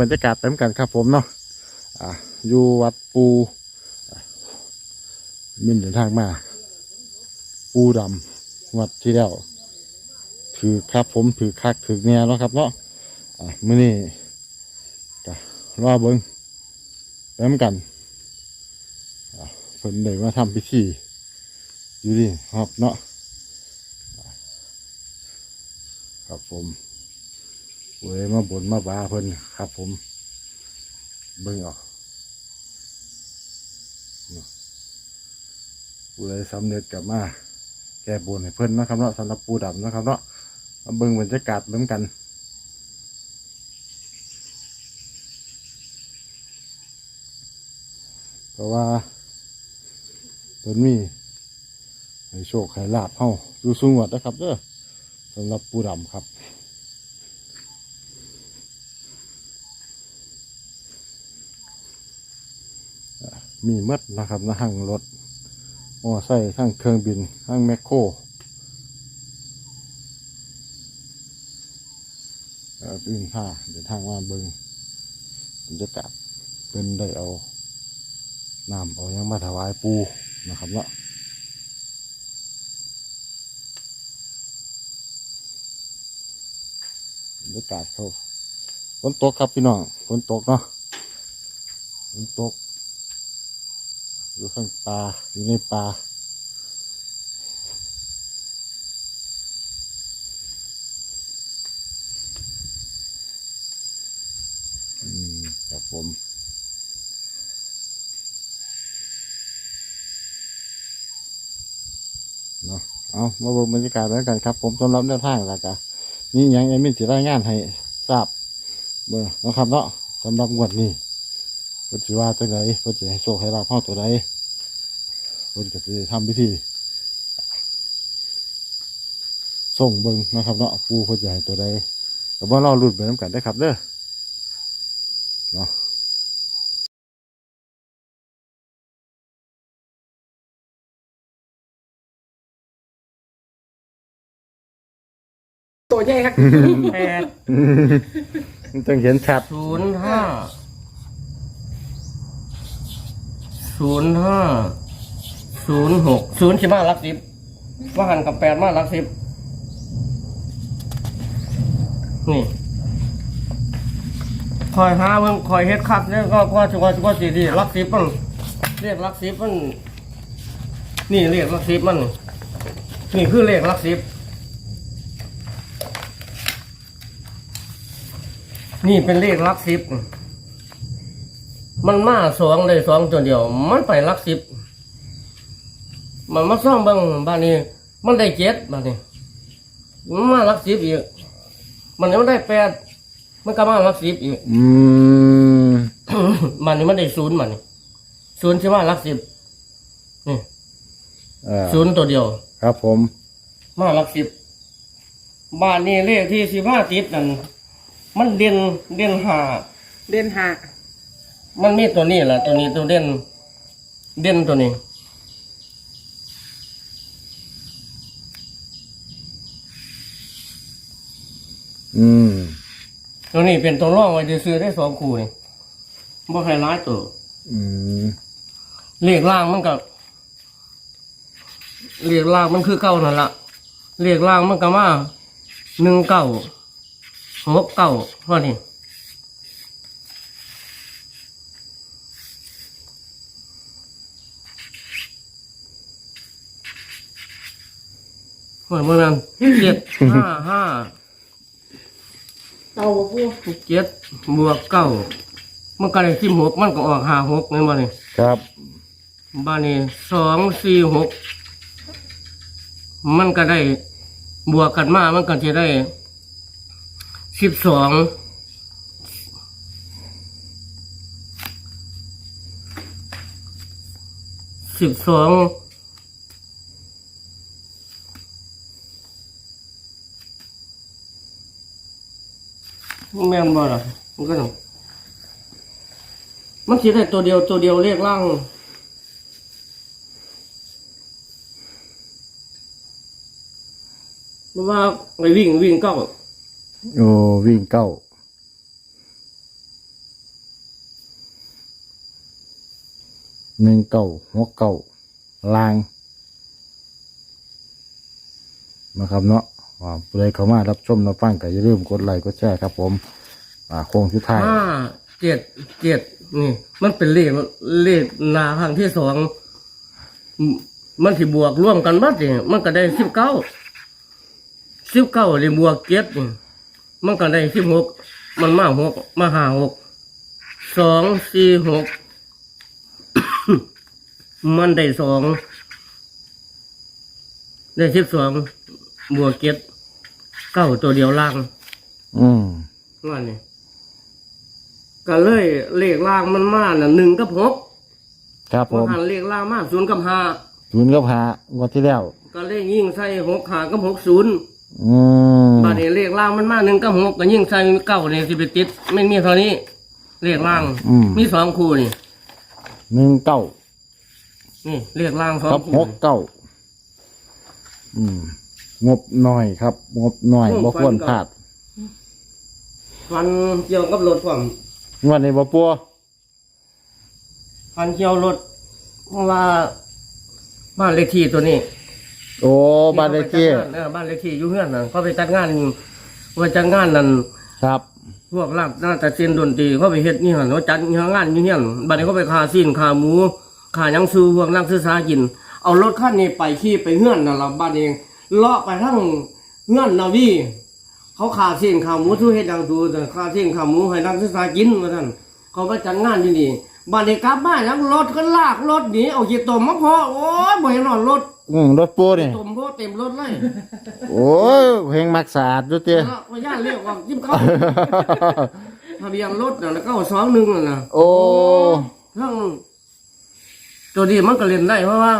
บรรยากาศเต็มกันครับผมเนาะอะอยู่วัดปูมินเดินทางมา ปูดำวัดที่แล้วถือครับผมถือคักถือเนี่ยเนาะครับเนาะอะมื้อนี้ก็รอเบิ้งเต็มกันอะเพิ่นได้มาทำพิธีอยู่นี่ครับเนาะครับผม เว้ยมาบนมาบาเพิ่นครับ ผมเบิ่งออกผู้ใดสำเร็จกลับมา แก้บนให้เพิ่นนะครับเนาะสำหรับปูดำนะครับเนาะมาเบิ่งบรรยากาศเหมือนกันเพราะว่าเพิ่นมีให้โชคให้ลาบเฮาอยู่สูงวัดนะครับเด้อสำหรับปูดำครับ มีหมดนะครับนะทั้งรถมอไซค์ทั้งเครื่องบินทั้งแมคโครอื่นผ้าเดินทางมาเบิงบรรยากาศเป็นได้เอาน้ำเอายังมาถวายปูนะครับเนาะบรรยากาศเขาฝนตกครับพี่น้องฝนตกเนาะฝนตก อยู่ข้างปลาอยู่ในปลาอืมครับผมเนาะเอามาเบิ่งบรรยากาศแล้วกันครับ ผมสำหรับแนวทางแล้วกันนี่ยังไอ้มินสิรายงานให้ทราบเบอร์นะครับเนาะสำหรับงวดนี้ พิ่นสิว่าจังไดเพิ่นสิให้โชคให้ลาภเฮาตัวใดเพิ่นก็จะทำพิธีส่งเบิงนะครับเนาะปูเพิ่นจะให้ตัวใดแต่ว่าเราหลุดไปน้ำกันได้อครับเด้อเนาะตัวใหญ่ครับแปดมันต้องเห็นชัด ศูนย์ห้า ศูนย์ห้าศูนย์หกศูนย์สิมาลักสิบว่าหันกับแปดมาลักสิบนี่คอยหาเบิ่งคอยเฮ็ดคักเนี่ยก็ก็จะว่าจะว่าสิดีลักสิบมันเรียกลักสิบมันนี่เรียกลักสิบมันนี่คือเลขหลักสิบนี่เป็นเลขลักสิบ มันมาสองเลยสองตัวเดียว มันไปหลักสิบ มันมาซ่อมเบางบ้านนี้ มันได้เจ็ดบ้านนี้มันมาหลักสิบอีก มันยังได้แปดมันก็มาหลักสิบอีกอืมมันนี้มันได้ศูนย์มันนี่ศูนย์ใช่ไหมหลักสิบนี่เออศูนย์ตัวเดียว ครับผม มาหลักสิบบ้านนี้เลขที่สิบห้าติดนั่นมันเด่นเด่นหาเด่นหา มันมีตัวนี้แหละตัวนี้ตัวเด่น เด่นตัวนี้ อืม ตัวนี้เป็นตัวร่องไว้ซื้อได้สองคู่นี่บ่ใครร้ายตัวอืมเลขล่างมันกับเลขล่างมันคือเก้านั่นละเลขล่างมันก็มาหนึ่งเก้าหกเก้าว่านี่ ว่าเมื่อนั้นเจ็ดห้าห้าเต่าปูเจ็ดบวกเก้ามันก็ได้สิบหกมันก็ออกห้าหกนี่มาเลยครับบ้านนี้สองสี่หกมันก็ได้บวกกันมามันก็จะได้สิบสองสิบสอง แม่นบ่ล่ะมันก็ต้องมันสิได้ตัวเดียวตัวเดียวเรียกล่างมันว่าไปวิ่งวิ่งเก้าโอ้วิ่งเก้าหนึ่งเก้าหัวเก้าลางมาครับเนาะ ผู้ใดเข้ามารับชมรับฟังก็อย่าลืมกดไลค์กดแชร์ครับ ผมอ่าโค้งสุดท้าย ห้าเจ็ดเจ็ดนี่ มันเป็นเลขเลขหนาครั้งที่สองมมันที่บวกร่วมกันบัดนี่มันก็ได้สิบเก้าสิบเก้าเลยบวกเจ็ดนี่มันก็ได้สิบหกมันมาหกมาหาหกสองสี่หก มันได้สองได้สิบสองบวกเจ็ด เก้าตัวเดียวล่างอืมว่านี่ก็เลยเลขล่างมันมาน่ะหนึ่งกับหกครับผว่ามหันเลขล่างมาศูนย์กับห้าศูนย์กับหางวดที่แล้ว ก็เลขยิ่งใส่หกหากับหกศูนย์อืมบาดนี้เลขล่างมันมาหนึ่งกับหกก็ยิ่งใส่เก้าเนี่ยสิบติดไม่มีเท่านี้ เลขล่าง อืมมีสองคู่นี่ หนึ่งเก้านี่เลขล่างสองกับหคู่กเก้าอืม งบหน่อยครับ งบหน่อยบ่ควรพลาดฟันเกี่ยวกับรถผมงวดนี้บ่ปัวฟันเกี่ยวรถเพราะว่า บ้านเลขที่ตัวนี้โอ้บ้านเลขที่เออบ้านเลขที่อยู่เฮือนน่ะเขาไปจัดงานว่าจัดงานนั่นครับ พวกลาบหน้าแต่เส้นดนตรีเขาไปเฮ็ดนี่หันเขาจัดงานอยู่เฮียนบัดนี้เขาไปคาซีนคาหมูคาหยังซูพวกนักศึกษากิน เอารถคันนี้ไปขี่ไปเฮือนน่ะล่ะบัดนี้เลาะไปทั้งเฮือนนาวีเขาคาซีนคาหมูทุเฮ็ดดังตูแต่คาซีนคาหมูให้นักศึกษากินว่าซั่นเขาไปจัดงานอยู่นี่บัดนี้กลับบ้านยังรถก็ลากรถหนีเอาขี้ตมมาพอโอ้ยบ่เห็นหรอกรถอืมรถปัวนี่ตมพอเต็มรถเลยโอ้ยเพลงมักสะอาดดูเตี้ยเนาะว่าย่านเรียกว่าจิ้มเข้าทะเบียนรถน่ะแล้วก็สองหนึ่งน่ะนะโอ้เรื่องตัวนี้มันก็เล่นได้เพราะว่า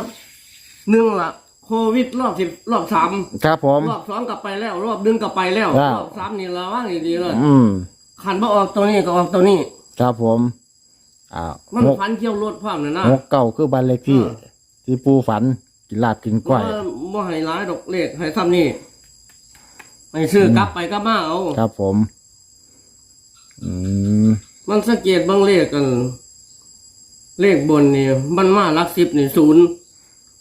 หนึ่งละ โควิดรอบสิบรอบสามครับผม รอบสองกลับไปแล้ว รอบหนึ่งกลับไปแล้ว ครับ รอบสามนี่ระว่างดีๆเลยอืมขันบ่ออกตัวนี้ก็ออกตัวนี้ ครับผมอ้าวมันหกพันเที่ยวรถพร้อมนะนะ หกเก้าคือบ้านเลขที่ เออ ที่ปูฝันกินลาบกินกล้วยบ่บ่ให้ร้ายดอกเลขให้ซ้ำนี่ให้ซื้อกลับไปกลับมาเอา ครับผม อืมมันสังเกตบางเลขกัน เลขบนนี่มันมาหลักสิบนี่ศูนย์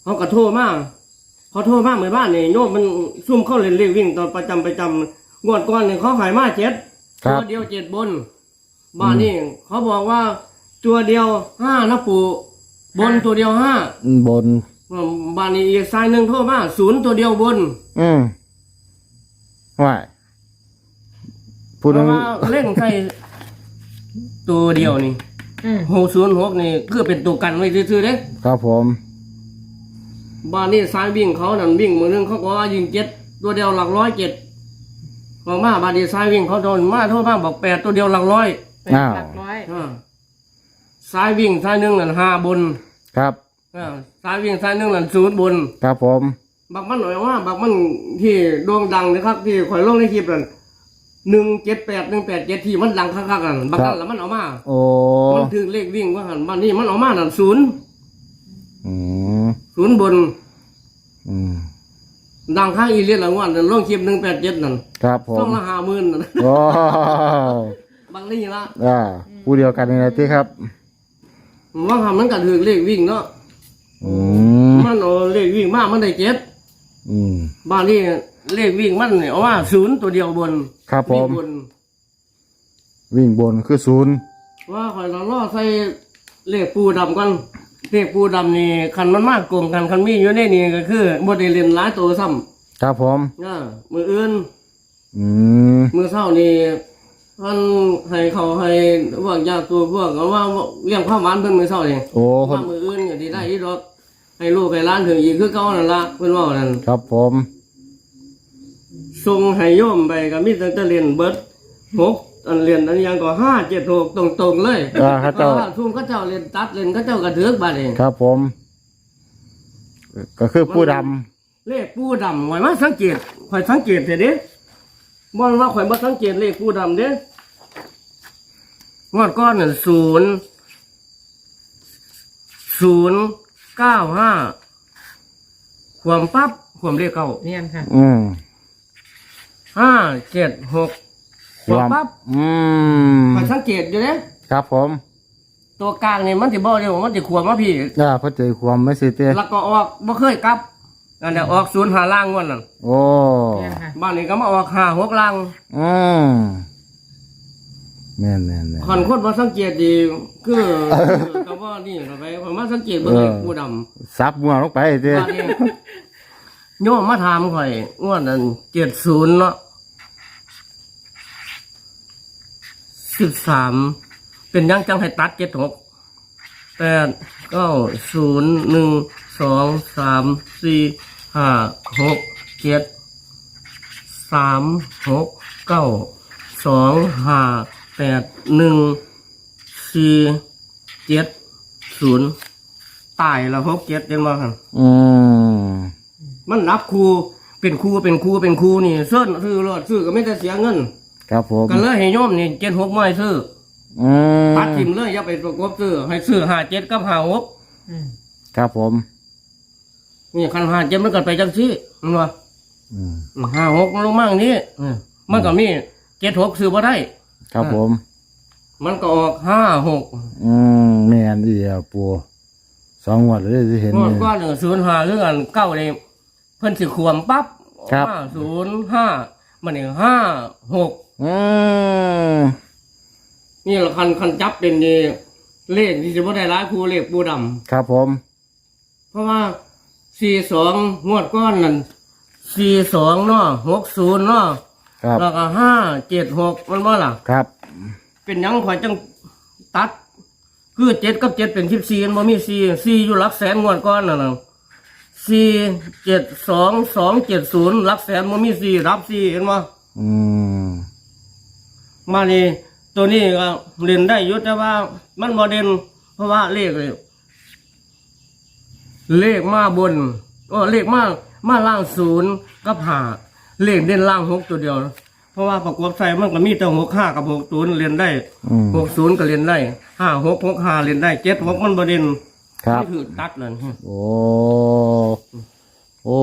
เขาก็โทรมาเขาโทรมาเหมือนบ้านนี่โยมมันซุ่มเข้าเล่นเลขวิ่งตอนประจำประจำงวดก่อนนี่เขาขายมาเจ็ดครัตับวเดียวเจ็ดบนบ้านนี่เขาบอกว่าตัวเดียวห้านะปู่บนตัวเดียวห้าบนบ้านนี้อีกสายหนึ่งโทรมาศูนย์ตัวเดียวบน อืมว่าพูเพดถึราะงว่าเล่นใส่ตัวเดียวนี่อืมหกศูนย์หกนี่คือเป็นตัวกันไว้ซื่อๆเด้ครับผม บ้านนี้สายวิ่งเขานั่นวิ่งมือนึงเขาก็ว่ายิงเจ็ดตัวเดียวหลักร้อยเจ็ดบอกมาบ้านนี้สายวิ่งเขาโดนมาโทษมาบอกแปดตัวเดียวหลักร้อยเป็นอ้าว หลักร้อยอ่าสายวิ่งสายหนึ่งนั่นห้าบนครับอ่าสายวิ่งสายหนึ่งนั่นศูนย์บน ครับผมบักมันหน่อยว่าบักมันที่โด่งดังนะครับ ที่ข่อยลงในคลิปนั่นหนึ่งเจ็ดแปดหนึ่งแปดเจ็ดที่มันดังคักๆกันบักนั้นแล้วมันเอามา โอ้มันถือเลขวิ่งว่าหันบ้านนี้มันเอามานั่นศูนย์ อืมศูนย์บนอืมดังข้างอีเลียนละงวันนั่นลงคลิปหนึ่งแปดเจ็ดนั่นครับผต้อมงละห้าหมื่นนั่นโอ้บางนี่ละอ่าผู้เดียวกันนี่นะที่ครับว่าหามันก็ถือเลขวิ่งเนาะอืมมันเอาเลขวิ่งมามันได้เจ็ดอืม บ้านนี้เลขวิ่งมันเนี่ยเอาว่าศูนย์ตัวเดียวบนครับผวิ่งมบนวิ่งบนคือศูนย์ว่าข่อยเราล่อใส่เลขปูดำกัน เลขปูดำนี่คันมันมากโกงกันคันมีอยู่ในนี่ก็คือบ่ได้เรียนหลายตัวซ้ครับผมำอ่ามืออื่น อืม มือเช้านี่ท่านให้เขาให้พวกญาติตัวพวกเอาว่าเลี้ยงข้าวหวานเพิ่นมือเช้านี่โอ้คว่านมืออื่นก็ดีได้อีดอกให้ลูกให้หล้านถึงอีกคือเก่านั่นละเพิ่นว่านั่นครับผม ส่งให้โยมไปก็มีตั้งแต่เรียนเบิดหก อันเรียนอันยังก็ห้าเจ็ดหกตรงๆเลยอ่าครับเจ้า พระว่ทุ่มเขาเจ้าเรียนตัดเรียนเขาเจ้ากระเถือกบาดเองครับผม ก็คือผู้ดเลขปูดำข่อยมาสังเกตข่อยสังเกตเถอะเด้บ่ว่าข่อยมาสังเกตเลขปูดำเด้งวดก้อนนั่นศูนย์ศูนย์เก้าห้าความปั๊บความเลขเก้า เนียนค่ะำอืมห้าเจ็ดหก ความปั๊บอืมข่อยสังเกตอยู่เด้ครับผมตตัวกลางนี่มันสิบ่เดียวมันสิขวบมาพี่อ่าเข้าใจความไม่สิเต้แล้วก็ออกบ่เคยกลับนั่นแหละออกศูนย์หาล่างงวดนั่นโอ้แม่นค่ะบ้านนี้ก็มาออกหาหกล่างอืมแม่นแม่นแม่นคนคนบ่สังเกตดีคือคือก็ว่านี่เข้าไปผมมาสังเกตเบิ่งเออไอ้ผู้ดำซับมัวลงไปเต้บ้านนี้โยมมาถามข่อยงวดนั้น70เนาะ 13เป็นยังจังให้ตัด76แปดเก้าศูนย์หนึ่งสองสามสี่ห้าหกเจ็ดสามหกเก้าสองห้าแปดหนึ่งสี่เจ็ดศูนย์ตายแล้วหกเจ็ดเห็นบ่ครับอืมมันนับครูเป็นครูเป็นครูเป็นครูนี่เส้นซื้อรถซื้อก็ไม่ได้เสียเงิน ครับผมกันเลยให้โยมนี่เจ็ดหกไม่ซื้ออืมตัดทิมเลยอย่าไปประกบซื้อให้ซื้อห้าเจ็ดกับห้าหกอืมครับผม นี่คันห้าเจ็ดมันก็ไปจังซี่มันว่าอืมห้าหกลงมั่งนี้อืมมันก็มีเจ็ดหกซื้อบ่ได้ ครับผม มันก็ออกห้าหกอืมแม่นอีเดียวปูสองงวันเลยที่เห็นงวดนี่ ก้อนหนึ่งศูนย์ห้าเรื่องเก้าเลยเพิ่นสิขวมปั๊บครับ ห้าศูนย์ห้ามันนี่ห้าหก อืมนี่ละคันคันจับเป็นนี่เลขที่จะบ่ได้ร้ายครูเลขปูดำครับผม เพราะว่าสี่สองงวดก้อนนั่นสี่สองเนาะหกศูนย์เนาะครับ แล้วก็ห้าเจ็ดหกมันว่าล่ะ ครับ เป็นหยังข่อยจังตัด คือเจ็ดกับเจ็ดเป็นสิบสี่มันบ่มีสี่สี่อยู่หลักแสนงวดก้อนน่ะนะสี่เจ็ดสองสองเจ็ดศูนย์หลักแสนมันมีสี่รับสี่เห็นมั้อืม มานี่ตัวนี้ก็เล่นได้อยุแต่ว่า มันบ่เด่นเพราะว่าเลขเลยเลขมาบนโอ้เลขมามาล่างศูนย์กับห้าเลขเด่นล่างหกตัวเดียว เพราะว่าประกอบใส่มันก็มีแต่หกห้ากับหกศูนย์เรียนได้อืม หกศูนย์ก็เรียนได้ห้าหกหกห้าเรียนได้เจ็ดหกมันบ่เด่นครับ นี่คือตัดเลย โอ้ โอ้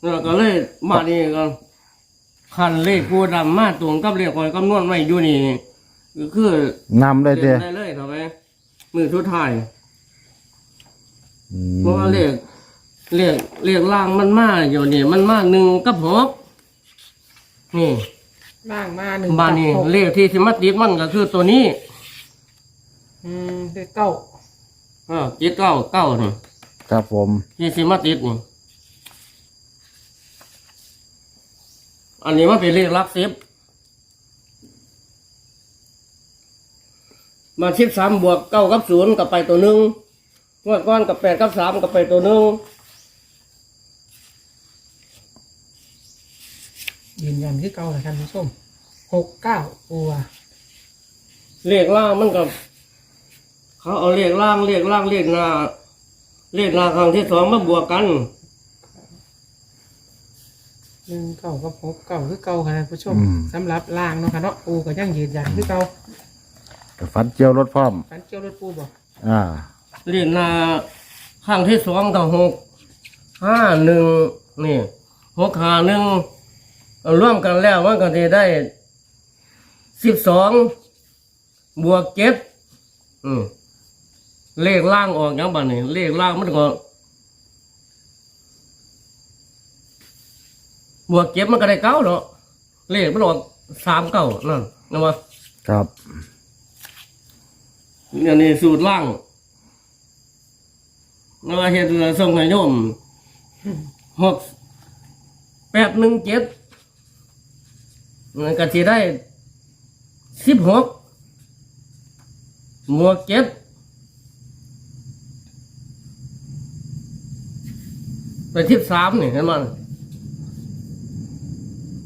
แล้วก็เลยมานี่ก็ คันเลขผู้ดำมาตรงกับเลขคอยคำนวณไว้อยู่นี่ก็คือนำได้เรีเต้ยนได้เลยเท่าไหมมือทุดท้ายอืเพราะว่าเลมขเลขเลขล่างมันมาอยู่นี่มันมาหนึ่งกับหกนี่ล่างมาหนึ่งบ้านนี้กับหกเลขที่สิมาติดมันก็คือตัวนี้อืมเลขเก้าอ่าติดเก้าเก้านี่ครับผมที่สิมาติดนี่ อันนี้มันเป็นเลขหลักสิบมาสิบสามบวกเก้ากับศูนย์กับไปตัวหนึ่งงวดก้อนกับแปดกับสามกับไปตัวหนึ่งยืนยันที่เก้าเลยท่านผู้ชมหกเก้าปัวเลขล่างมันกับเขาเอาเลขล่างเลขล่างเลขหน้าเลขหน้าครั้งที่สองมาบวกกัน หนึ่งเก้ากับหกเก้าคือเก้าค่ะท่านผู้ชมสำหรับล่างเนาะค่ะเนาะปูก็ยังยืนยันคือเก้ากับฟันเจียวรถพร้อมฟันเกี่ยวรถปูบอกอ่าเลขหน้าครั้งที่สองกับหกห้าหนึ่งนี่หกห้าหนึ่งเอาร่วมกันแล้วมันก็จะได้สิบสองบวกเจ็ดอืมเลขล่างออกอย่างบ้านี่เลขล่างมันก็ บวกเก็บมันก็ได้เก้าเนาะเลขมันออกสามเก้านั่นนะวะครับอันนี้สูตรล่างนะว่าเห็นส่งให้โยมหกแปดหนึ่งเจ็ดมันก็จะได้สิบหกบวกเจ็ดไปทิศสามนี่เห็นมั้ย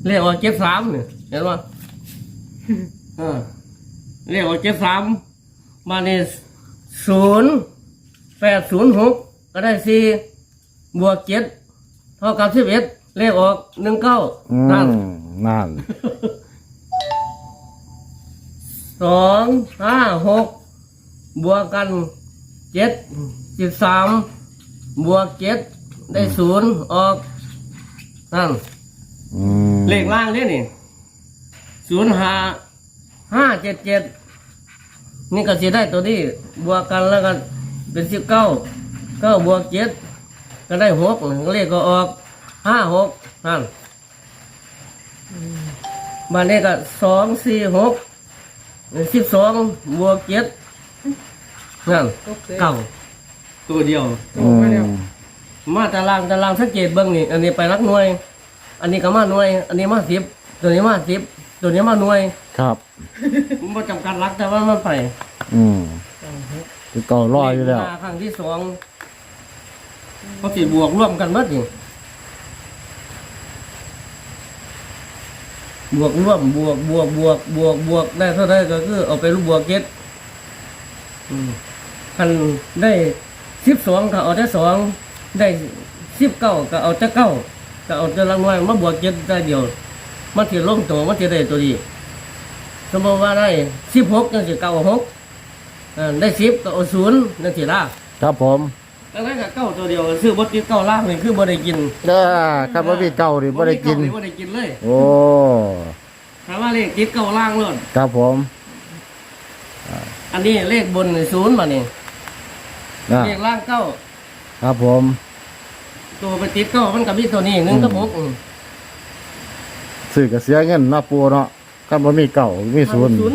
เรียกว่าเจ็ดสามนี่เห็นมั้ยเออเรียกว่าเจ็ดสามมาในศูนย์แปดศูนย์หกก็ได้สี่บวกเจ็ดเท่ากับสิบเอ็ดเลขออกหนึ่งเก้าอืนั่นมนั่นสองห้าหกบวกกันเจ็ดสิบสามบวกเจ็ดได้ศูนย์ออกนั่น อืมเลขล่างนี่นี่ศูนย์ห้าห้าเจ็ดเจ็ดนี่ก็สิได้ตัวนี้บวกกันแล้วก็เป็นสิบเก้าเก้าบวกเจ็ดก็ได้หกเลขก็ออกห้าหกนั่นบ้านนี้ก็สองสี่หกสิบสองบวกเจ็ดนั่นตกเลยเก้าตัวเดียวโตมาแล้วมาตารางตารางสังเกตเบื้องนี่อันนี้ไปรักหน่วย อันนี้ก็มาหน่วย อันนี้มาสิบตัวนี้มาสิบตัวนี้มาหน่วยครับ มันบ่จำกัดรักแต่ว่ามันไปอืมเก้าหกคือเก่ารออยู่แล้ว มาครั้งที่สองเขาสิบวกร่วมกันหมดนี่บวกร่วมบวกบวกบวกบวกบวกได้เท่าไรก็คือเอาไปรูปบวกเจ็ดอืมคันได้สิบสองก็เอาแต่สองได้สิบเก้าก็เอาแต่เก้า ก็เอาแต่ละหน่วยมาบวกเจ็ดได้เดียว มันจะลงตัวมันจะได้ตัวดี สมมติว่าได้สิบหกยังจะเก้าหกอ่าได้สิบก็เอาศูนย์นั่นสิล่ะครับผมแล้วถ้าเก้าตัวเดียวซื้อบดติดเก้าล่างนี่คือบ่ได้กินเด้อครับบ่มีเก่าดิบ่ได้กินบ่ได้กินเลย โอ้ถามว่าเลขติดเก้าล่างเลยครับผม อันนี้เลขบนนี่ศูนย์มานี่นะเลขล่างเก้าครับผม ตัวไปติดเก้ามันกับมีตัวนี้หนึ่งกับหกอืมซื้อก็เสียเงินเนาะปูเนาะคันบ่มีเก่ามีศูนย์ศูนย์